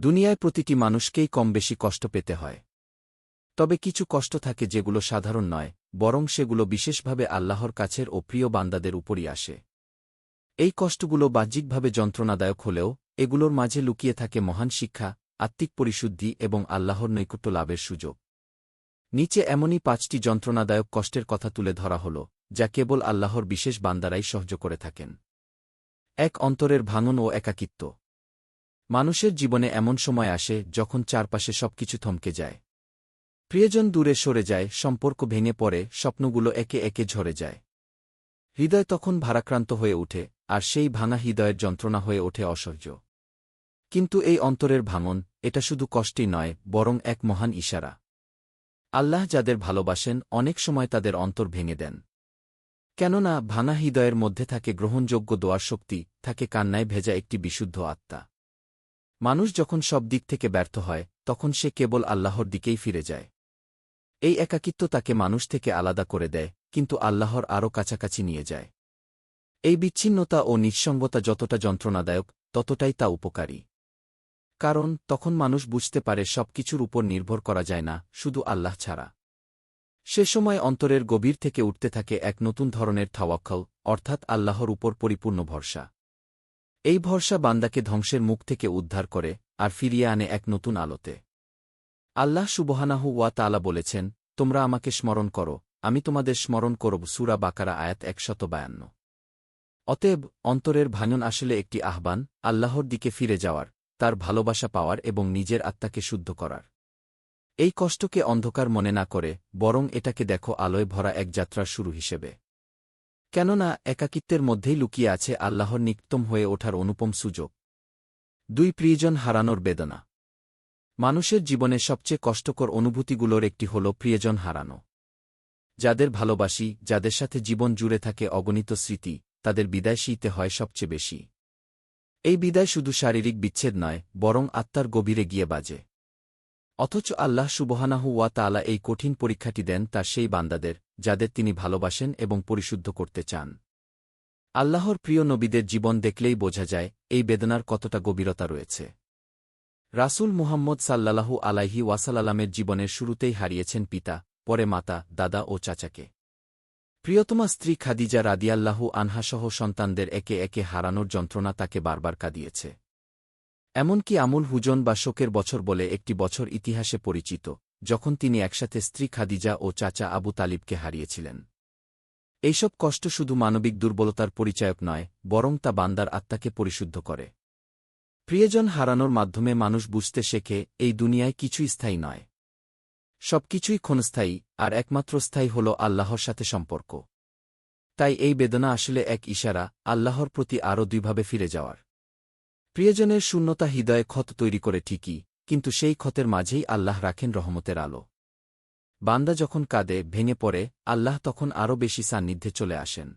দুনিয়ায় প্রতিটি মানুষকেই কম বেশি কষ্ট পেতে হয়। তবে কিছু কষ্ট থাকে যেগুলো সাধারণ নয়, বরং সেগুলো বিশেষভাবে আল্লাহর কাছের ও প্রিয় বান্দাদের উপরই আসে। এই কষ্টগুলো বাহ্যিকভাবে যন্ত্রণাদায়ক হলেও, এগুলোর মাঝে লুকিয়ে থাকে মহান শিক্ষা, আত্মিক পরিশুদ্ধি এবং আল্লাহর নৈকট্য লাভের সুযোগ। নিচে এমনই পাঁচটি যন্ত্রণাদায়ক কষ্টের কথা তুলে ধরা হল, যা কেবল আল্লাহর বিশেষ বান্দারাই সহ্য করে থাকেন। এক, অন্তরের ভাঙন ও একাকিত্ব। মানুষের জীবনে এমন সময় আসে যখন চারপাশে সবকিছু থমকে যায়। প্রিয়জন দূরে সরে যায়, সম্পর্ক ভেঙে পড়ে, স্বপ্নগুলো একে একে ঝরে যায়। হৃদয় তখন ভারাক্রান্ত হয়ে ওঠে, আর সেই ভাঙা হৃদয়ের যন্ত্রণা হয়ে ওঠে অসহ্য। কিন্তু এই অন্তরের ভাঙন, এটা শুধু কষ্টই নয়, বরং এক মহান ইশারা। আল্লাহ যাদের ভালোবাসেন, অনেক সময় তাদের অন্তর ভেঙে দেন। কেননা, ভাঙা হৃদয়ের মধ্যে থাকে গ্রহণযোগ্য দোয়ার শক্তি, থাকে কান্নায় ভেজা একটি বিশুদ্ধ আত্মা। মানুষ যখন সব দিক থেকে ব্যর্থ হয়, তখন সে কেবল আল্লাহর দিকেই ফিরে যায়। এই একাকিত্ব তাকে মানুষ থেকে আলাদা করে দেয়, কিন্তু আল্লাহর আরও কাছাকাছি নিয়ে যায়। এই বিচ্ছিন্নতা ও নিঃসঙ্গতা যতটা যন্ত্রণাদায়ক, ততটাই তা উপকারী। কারণ, তখন মানুষ বুঝতে পারে সবকিছুর উপর নির্ভর করা যায় না, শুধু আল্লাহ ছাড়া। সে সময় অন্তরের গভীর থেকে উঠতে থাকে এক নতুন ধরনের থাওয়াক্কাল, অর্থাৎ আল্লাহর উপর পরিপূর্ণ ভরসা। এই ভরসা বান্দাকে ধ্বংসের মুখ থেকে উদ্ধার করে আর ফিরিয়ে আনে এক নতুন আলোতে। আল্লাহ সুবহানাহু ওয়া তালা বলেছেন, তোমরা আমাকে স্মরণ করো, আমি তোমাদের স্মরণ করব সুরা বাকারা আয়াত একশত বায়ান্ন অতএব অন্তরের ভাঙন আসলে একটি আহ্বান, আল্লাহর দিকে ফিরে যাওয়ার, তার ভালোবাসা পাওয়ার এবং নিজের আত্মাকে শুদ্ধ করার। এই কষ্টকে অন্ধকার মনে না করে, বরং এটাকে দেখো আলোয় ভরা এক যাত্রার শুরু হিসেবে। কেননা একাকিত্বের মধ্যেই লুকিয়ে আছে আল্লাহর নিকটম হয়ে ওঠার অনুপম সুযোগ। দুই প্রিয়জন হারানোর বেদনা। মানুষের জীবনে সবচেয়ে কষ্টকর অনুভূতিগুলোর একটি হল প্রিয়জন হারানো। যাদের ভালোবাসি, যাদের সাথে জীবন জুড়ে থাকে অগণিত স্মৃতি, তাদের বিদায় শীতে হয় সবচেয়ে বেশি। এই বিদায় শুধু শারীরিক বিচ্ছেদ নয়, বরং আত্মার গভীরে গিয়ে বাজে। অথচ আল্লাহ সুবহানাহু ওয়া তালা এই কঠিন পরীক্ষাটি দেন তার সেই বান্দাদের, যাদের তিনি ভালোবাসেন এবং পরিশুদ্ধ করতে চান। আল্লাহর প্রিয় নবীদের জীবন দেখলেই বোঝা যায়, এই বেদনার কতটা গভীরতা রয়েছে। রাসূল মুহাম্মদ সাল্লাল্লাহু আলাইহি ওয়াসাল্লামের জীবনের শুরুতেই হারিয়েছেন পিতা, পরে মাতা, দাদা ও চাচাকে। প্রিয়তমা স্ত্রী খাদিজা রাদিয়াল্লাহু আনহাসহ সন্তানদের একে একে হারানোর যন্ত্রণা তাকে বারবার কাঁদিয়েছে। এমনকি আমুল হুজন বা শোকের বছর বলে একটি বছর ইতিহাসে পরিচিত, যখন তিনি একসাথে স্ত্রী খাদিজা ও চাচা আবু তালিবকে হারিয়েছিলেন। এইসব কষ্ট শুধু মানবিক দুর্বলতার পরিচায়ক নয়, বরং তা বান্দার আত্মাকে পরিশুদ্ধ করে। প্রিয়জন হারানোর মাধ্যমে মানুষ বুঝতে শেখে, এই দুনিয়ায় কিছুই স্থায়ী নয়। সবকিছুই ক্ষণস্থায়ী, আর একমাত্র স্থায়ী হল আল্লাহর সাথে সম্পর্ক। তাই এই বেদনা আসলে এক ইশারা, আল্লাহর প্রতি আরও দুইভাবে ফিরে যাওয়ার। প্রিয়জনের শূন্যতা হৃদয়ে ক্ষত তৈরি করে ঠিকই, কিন্তু সেই ক্ষতের মাঝেই আল্লাহ রাখেন রহমতের আলো। বান্দা যখন কাঁদে, ভেঙে পড়ে, আল্লাহ তখন আরও বেশি সান্নিধ্যে চলে আসেন।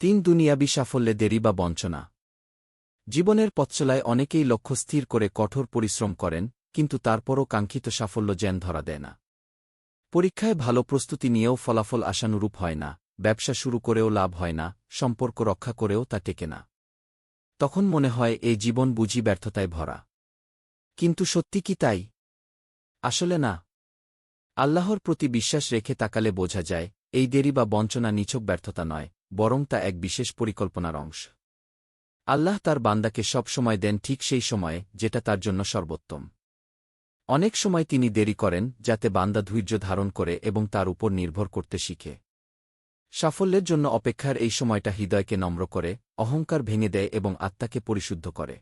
তিন দুনিয়াবি সাফল্যে দেরি বা বঞ্চনা। জীবনের পথচলায় অনেকেই লক্ষ্য স্থির করে কঠোর পরিশ্রম করেন, কিন্তু তারপরও কাঙ্ক্ষিত সাফল্য জ্যান ধরা দেয় না। পরীক্ষায় ভালো প্রস্তুতি নিয়েও ফলাফল আশানুরূপ হয় না, ব্যবসা শুরু করেও লাভ হয় না, সম্পর্ক রক্ষা করেও তা টেকে না। তখন মনে হয় এই জীবন বুঝি ব্যর্থতায় ভরা। কিন্তু সত্যি কি তাই? আসলে না। আল্লাহর প্রতি বিশ্বাস রেখে তাকালে বোঝা যায়, এই দেরি বা বঞ্চনা নিছক ব্যর্থতা নয়, বরং তা এক বিশেষ পরিকল্পনার অংশ। আল্লাহ তার বান্দাকে সব সময় দেন ঠিক সেই সময়ে, যেটা তার জন্য সর্বোত্তম। অনেক সময় তিনি দেরি করেন, যাতে বান্দা ধৈর্য ধারণ করে এবং তার উপর নির্ভর করতে শিখে। সাফল্যের জন্য অপেক্ষার এই সময়টা হৃদয়কে নম্র করে, অহংকার ভেঙে দেয় এবং আত্মাকে পরিশুদ্ধ করে।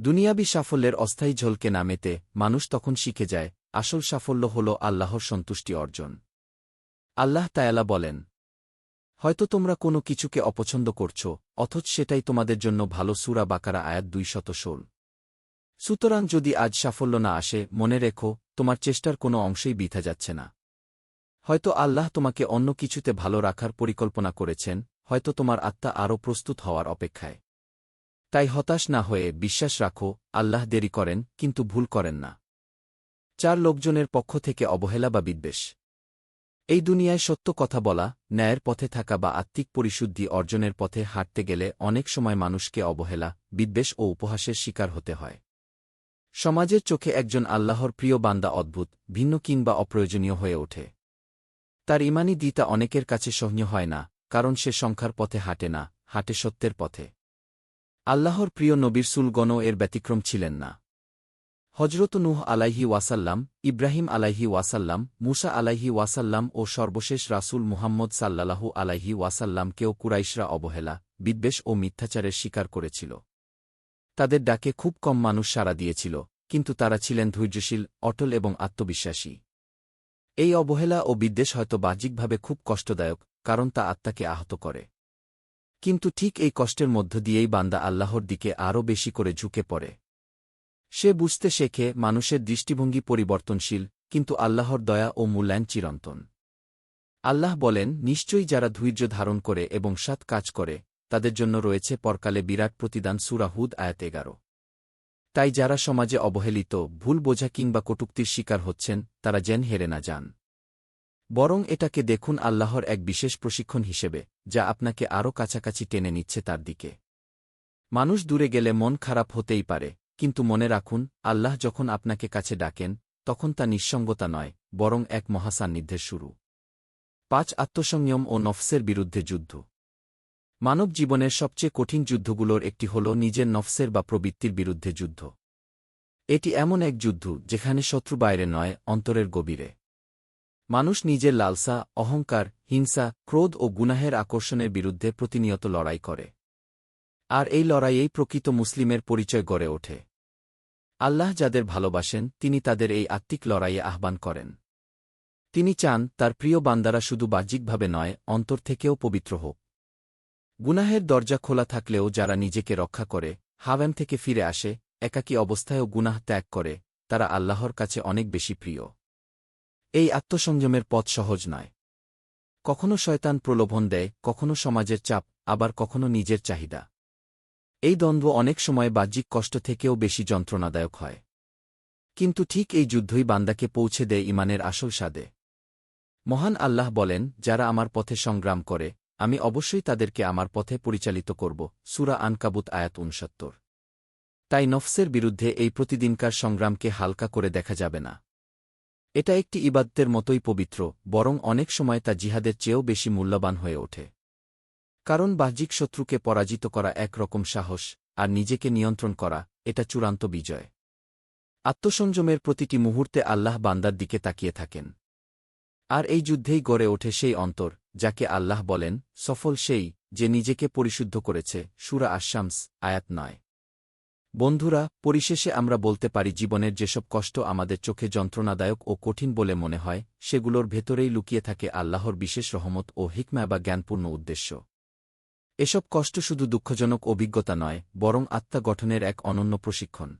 দুনিয়াবি সাফল্যের অস্থায়ী ঝলকে নামেতে মানুষ তখন শিখে যায়, আসল সাফল্য হল আল্লাহর সন্তুষ্টি অর্জন। আল্লাহ তায়ালা বলেন, হয়তো তোমরা কোনো কিছুকে অপছন্দ করছ, অথচ সেটাই তোমাদের জন্য ভালো সুরা বাকারা আয়াত দুই শত ষোল। সুতরাং যদি আজ সাফল্য না আসে, মনে রেখো, তোমার চেষ্টার কোনো অংশেই বিথা যাচ্ছে না। হয়তো আল্লাহ তোমাকে অন্য কিছুতে ভালো রাখার পরিকল্পনা করেছেন, হয়তো তোমার আত্মা আরও প্রস্তুত হওয়ার অপেক্ষায়। তাই হতাশ না হয়ে বিশ্বাস রাখো, আল্লাহ দেরি করেন, কিন্তু ভুল করেন না। চার লোকজনের পক্ষ থেকে অবহেলা বা বিদ্বেষ। এই দুনিয়ায় সত্য কথা বলা, ন্যায়ের পথে থাকা বা আত্মিক পরিশুদ্ধি অর্জনের পথে হাঁটতে গেলে অনেক সময় মানুষকে অবহেলা, বিদ্বেষ ও উপহাসের শিকার হতে হয়। সমাজের চোখে একজন আল্লাহর প্রিয় বান্দা অদ্ভুত, ভিন্ন কিংবা অপ্রয়োজনীয় হয়ে ওঠে। তার ইমানি দিতা অনেকের কাছে সহ্য হয় না, কারণ সে সংখ্যার পথে হাঁটে না, হাঁটে সত্যের পথে। আল্লাহর প্রিয় নবীর সুলগণও এর ব্যতিক্রম ছিলেন না। হজরত নুহ আলাইহি ওয়াসাল্লাম, ইব্রাহিম আলাইহি ওয়াসাল্লাম, মুসা আলাইহি ওয়াসাল্লাম ও সর্বশেষ রাসূল মুহাম্মদ সাল্লাল্লাহু আলাইহি ওয়াসাল্লামকেও কুরাইশরা অবহেলা, বিদ্বেষ ও মিথ্যাচারের শিকার করেছিল। তাদের ডাকে খুব কম মানুষ সাড়া দিয়েছিল, কিন্তু তারা ছিলেন ধৈর্যশীল, অটল এবং আত্মবিশ্বাসী। এই অবহেলা ও বিদ্বেষ হয়তো বাহ্যিকভাবে খুব কষ্টদায়ক, কারণ তা আত্মাকে আহত করে। কিন্তু ঠিক এই কষ্টের মধ্য দিয়েই বান্দা আল্লাহর দিকে আরও বেশি করে ঝুঁকে পড়ে। সে বুঝতে শেখে মানুষের দৃষ্টিভঙ্গি পরিবর্তনশীল, কিন্তু আল্লাহর দয়া ও মূল্যায়ন চিরন্তন। আল্লাহ বলেন, নিশ্চয়ই যারা ধৈর্য ধারণ করে এবং সাত কাজ করে, তাদের জন্য রয়েছে পরকালে বিরাট প্রতিদান সুরাহুদ আয়াত এগারো। তাই যারা সমাজে অবহেলিত, ভুল বোঝা কিংবা কটুক্তির শিকার হচ্ছেন, তারা যেন হেরে না যান। বরং এটাকে দেখুন আল্লাহর এক বিশেষ প্রশিক্ষণ হিসেবে, যা আপনাকে আরও কাছাকাছি টেনে নিচ্ছে তার দিকে। মানুষ দূরে গেলে মন খারাপ হতেই পারে, কিন্তু মনে রাখুন, আল্লাহ যখন আপনাকে কাছে ডাকেন, তখন তা নিঃসঙ্গতা নয়, বরং এক মহাসান্নিধ্যের শুরু। পাঁচ আত্মসংযম ও নফসের বিরুদ্ধে যুদ্ধ। মানব জীবনের সবচেয়ে কঠিন যুদ্ধগুলোর একটি হল নিজের নফসের বা প্রবৃত্তির বিরুদ্ধে যুদ্ধ। এটি এমন এক যুদ্ধ যেখানে শত্রু বাইরে নয়, অন্তরের গভীরে। মানুষ নিজের লালসা, অহংকার, হিংসা, ক্রোধ ও গুনাহের আকর্ষণের বিরুদ্ধে প্রতিনিয়ত লড়াই করে। আর এই লড়াইয়েই প্রকৃত মুসলিমের পরিচয় গড়ে ওঠে। আল্লাহ যাদের ভালোবাসেন, তিনি তাদের এই আত্মিক লড়াইয়ে আহ্বান করেন। তিনি চান তার প্রিয় বান্দারা শুধু বাহ্যিকভাবে নয়, অন্তর থেকেও পবিত্র হোক। গুনাহের দরজা খোলা থাকলেও যারা নিজেকে রক্ষা করে, হাওয়াম থেকে ফিরে আসে, একাকী অবস্থায়ও গুনাহ ত্যাগ করে, তারা আল্লাহর কাছে অনেক বেশি প্রিয়। এই আত্মসংযমের পথ সহজ নয়। কখনো শয়তান প্রলোভন দেয়, কখনো সমাজের চাপ, আবার কখনো নিজের চাহিদা। এই দ্বন্দ্ব অনেক সময় বাহ্যিক কষ্ট থেকেও বেশি যন্ত্রণাদায়ক হয়। কিন্তু ঠিক এই যুদ্ধই বান্দাকে পৌঁছে দেয় ইমানের আসল স্বাদে। মহান আল্লাহ বলেন, যারা আমার পথে সংগ্রাম করে আমি অবশ্যই তাদেরকে আমার পথে পরিচালিত করব, সুরা আনকাবুত আয়াত উনসত্তর তাই নফসের বিরুদ্ধে এই প্রতিদিনকার সংগ্রামকে হালকা করে দেখা যাবে না। এটা একটি ইবাদ্যের মতোই পবিত্র, বরং অনেক সময় তা জিহাদের চেয়েও বেশি মূল্যবান হয়ে ওঠে। কারণ বাহ্যিক শত্রুকে পরাজিত করা একরকম সাহস, আর নিজেকে নিয়ন্ত্রণ করা, এটা চূড়ান্ত বিজয়। আত্মসংযমের প্রতিটি মুহূর্তে আল্লাহ বান্দার দিকে তাকিয়ে থাকেন। আর এই যুদ্ধেই গড়ে ওঠে সেই অন্তর যাকে আল্লাহ বলেন, সফল সেই, যে নিজেকে পরিশুদ্ধ করেছে, সুরা আশামস আয়াত নয়। বন্ধুরা, পরিশেষে আমরা বলতে পারি জীবনের যেসব কষ্ট আমাদের চোখে যন্ত্রণাদায়ক ও কঠিন বলে মনে হয়, সেগুলোর ভেতরেই লুকিয়ে থাকে আল্লাহর বিশেষ রহমত ও হিকমা বা জ্ঞানপূর্ণ উদ্দেশ্য। এসব কষ্ট শুধু দুঃখজনক অভিজ্ঞতা নয়, বরং আত্মা গঠনের এক অনন্য প্রশিক্ষণ।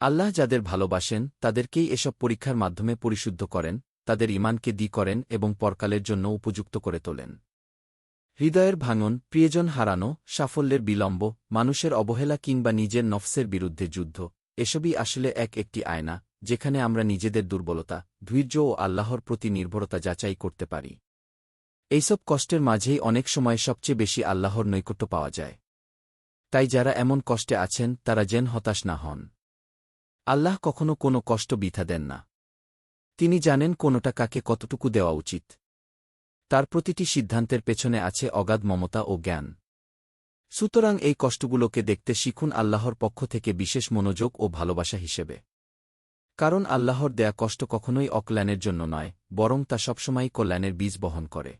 আল্লাহ যাদের ভালোবাসেন, তাদেরকেই এসব পরীক্ষার মাধ্যমে পরিশুদ্ধ করেন তাদের ইমানকে দি করেন এবং পরকালের জন্য উপযুক্ত করে তোলেন। হৃদয়ের ভাঙন, প্রিয়জন হারানো, সাফল্যের বিলম্ব, মানুষের অবহেলা কিংবা নিজের নফসের বিরুদ্ধে যুদ্ধ, এসবই আসলে এক একটি আয়না, যেখানে আমরা নিজেদের দুর্বলতা, ধৈর্য ও আল্লাহর প্রতি নির্ভরতা যাচাই করতে পারি। এইসব কষ্টের মাঝেই অনেক সময় সবচেয়ে বেশি আল্লাহর নৈকট্য পাওয়া যায়। তাই যারা এমন কষ্টে আছেন, তারা যেন হতাশ না হন। আল্লাহ কখনো কোনো কষ্ট বিথা দেন না। তিনি জানেন কোনোটা কাকে কতটুকু দেওয়া উচিত। তার প্রতিটি সিদ্ধান্তের পেছনে আছে অগাধ মমতা ও জ্ঞান। সুতরাং এই কষ্টগুলোকে দেখতে শিখুন আল্লাহর পক্ষ থেকে বিশেষ মনোযোগ ও ভালোবাসা হিসেবে। কারণ আল্লাহর দেয়া কষ্ট কখনোই অকল্যাণের জন্য নয়, বরং তা সবসময়ই কল্যাণের বীজ বহন করে।